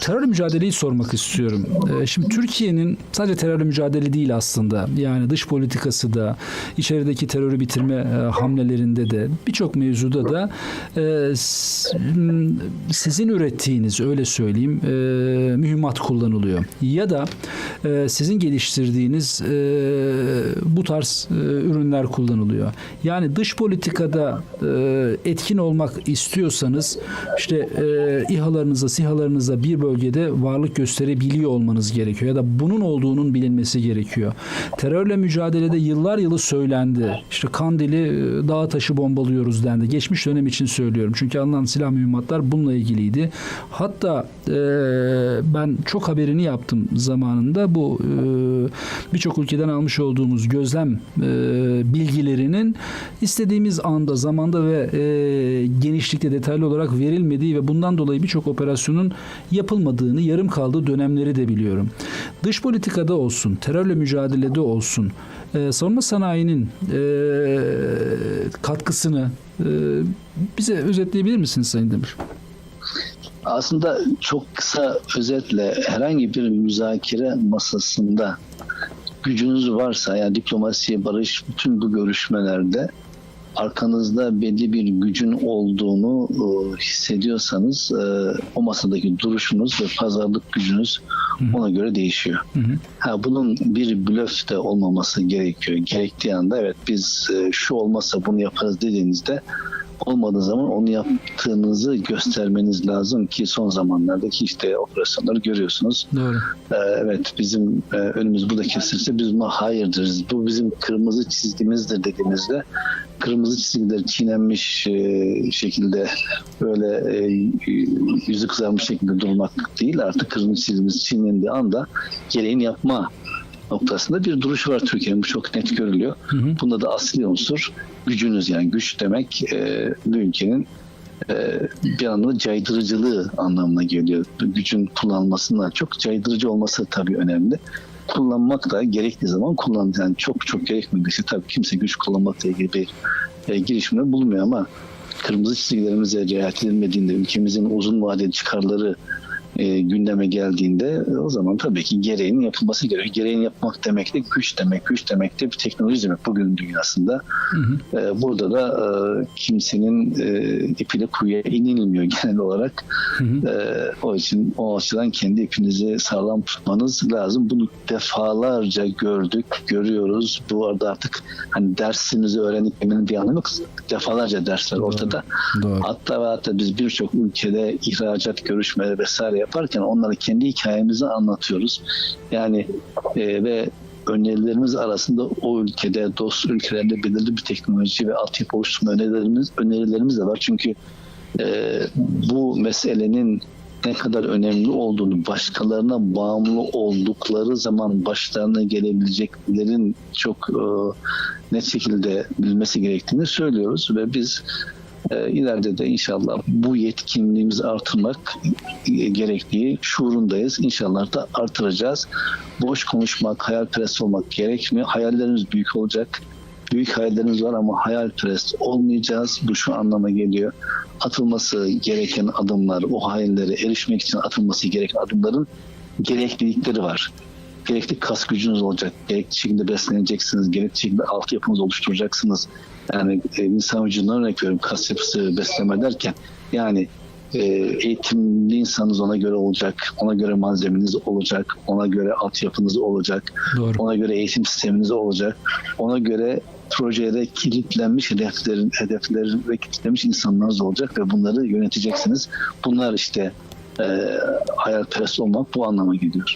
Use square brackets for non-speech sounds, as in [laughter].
Terörle mücadeleyi sormak istiyorum. Ee, Şimdi Türkiye'nin sadece terörle mücadele değil aslında. Yani dış politikası da, içerideki terörü bitirme e, hamlelerinde de, birçok mevzuda da e, sizin ürettiğiniz, öyle söyleyeyim, e, mühimmat kullanılıyor. Ya da sizin geliştirdiğiniz bu tarz ürünler kullanılıyor. Yani dış politikada etkin olmak istiyorsanız işte İHA'larınıza, SİHA'larınıza bir bölgede varlık gösterebiliyor olmanız gerekiyor. Ya da bunun olduğunun bilinmesi gerekiyor. Terörle mücadelede yıllar yılı söylendi. İşte Kandil'i e, dağa taşı bombalıyoruz dendi. Geçmiş dönem için söylüyorum. Çünkü alınan silah mühimmatlar bununla ilgiliydi. Hatta e, ben çok haberini yaptım zamanında. Bu e, birçok ülkeden almış olduğumuz gözlem e, bilgilerinin istediğimiz anda, zamanda ve e, genişlikte detaylı olarak verilmediği ve bundan dolayı birçok operasyonun yapılmadığını, yarım kaldığı dönemleri de biliyorum. Dış politikada olsun, terörle mücadelede olsun, e, savunma sanayinin e, katkısını e, bize özetleyebilir misiniz Sayın Demir? Aslında çok kısa özetle herhangi bir müzakere masasında gücünüz varsa yani diplomasi, barış bütün bu görüşmelerde arkanızda belli bir gücün olduğunu e, hissediyorsanız e, o masadaki duruşunuz ve pazarlık gücünüz ona göre değişiyor. Hı hı. Ha, bunun bir blöf de olmaması gerekiyor. Gerektiği anda evet biz e, şu olmazsa bunu yaparız dediğinizde olmadığı zaman onu yaptığınızı göstermeniz lazım ki son zamanlardaki işte operasyonları görüyorsunuz. Doğru. Ee, evet bizim e, önümüz burada kesilse biz buna hayırdırız. Bu bizim kırmızı çizgimizdir dediğimizde kırmızı çizgiler çiğnenmiş e, şekilde böyle e, yüzü kızarmış şekilde durmak değil artık kırmızı çizgimiz çiğnendiği anda gereğini yapma noktasında bir duruş var Türkiye'nin. Bu çok net görülüyor. Hı hı. Bunda da asli unsur gücünüz yani güç demek e, bir ülkenin e, bir anlamda caydırıcılığı anlamına geliyor. Gücün kullanılmasından çok caydırıcı olması tabii önemli. Kullanmak da gerektiği zaman kullan yani çok çok gerekmediyse tabii kimse güç kullanmakla ilgili bir e, girişimde bulunmuyor ama kırmızı çizgilerimize riayet edilmediğinde ülkemizin uzun vadeli çıkarları e, gündeme geldiğinde e, o zaman tabii ki gereğinin yapılması gerekiyor. Gereğini yapmak demek de güç demek. Güç demek de bir teknoloji demek bugün dünyasında. Hı hı. E, burada da e, kimsenin e, ipiyle kuyuya inilmiyor [laughs] genel olarak. Hı hı. E, o için o açıdan kendi ipinizi sağlam tutmanız lazım. Bunu defalarca gördük, görüyoruz. Bu arada artık hani dersimizi öğrendik eminim bir anlamı yok. Defalarca dersler ortada. Doğru. Hatta ve hatta biz birçok ülkede ihracat görüşmeleri vesaire yaparken onlara kendi hikayemizi anlatıyoruz. Yani e, ve önerilerimiz arasında o ülkede, dost ülkelerde belirli bir teknoloji ve altyapı oluşturma önerilerimiz, önerilerimiz de var. Çünkü e, bu meselenin ne kadar önemli olduğunu başkalarına bağımlı oldukları zaman başlarına gelebileceklerin çok e, net şekilde bilmesi gerektiğini söylüyoruz ve biz e, ileride de inşallah bu yetkinliğimizi artırmak gerektiği şuurundayız. İnşallah da artıracağız. Boş konuşmak, hayalperest olmak gerekmiyor. Hayallerimiz büyük olacak. Büyük hayallerimiz var ama hayalperest olmayacağız. Bu şu anlama geliyor. Atılması gereken adımlar, o hayallere erişmek için atılması gereken adımların gereklilikleri var gerekli kas gücünüz olacak. Gerekli şekilde besleneceksiniz. Gerekli şekilde altyapınızı oluşturacaksınız. Yani e, insan vücudundan örnek veriyorum. Kas yapısı besleme derken yani e, eğitimli insanınız ona göre olacak. Ona göre malzemeniz olacak. Ona göre altyapınız olacak. Doğru. Ona göre eğitim sisteminiz olacak. Ona göre projede kilitlenmiş hedeflerin, hedeflerin ve kilitlenmiş insanlarınız olacak ve bunları yöneteceksiniz. Bunlar işte e, hayalperest olmak bu anlama geliyor.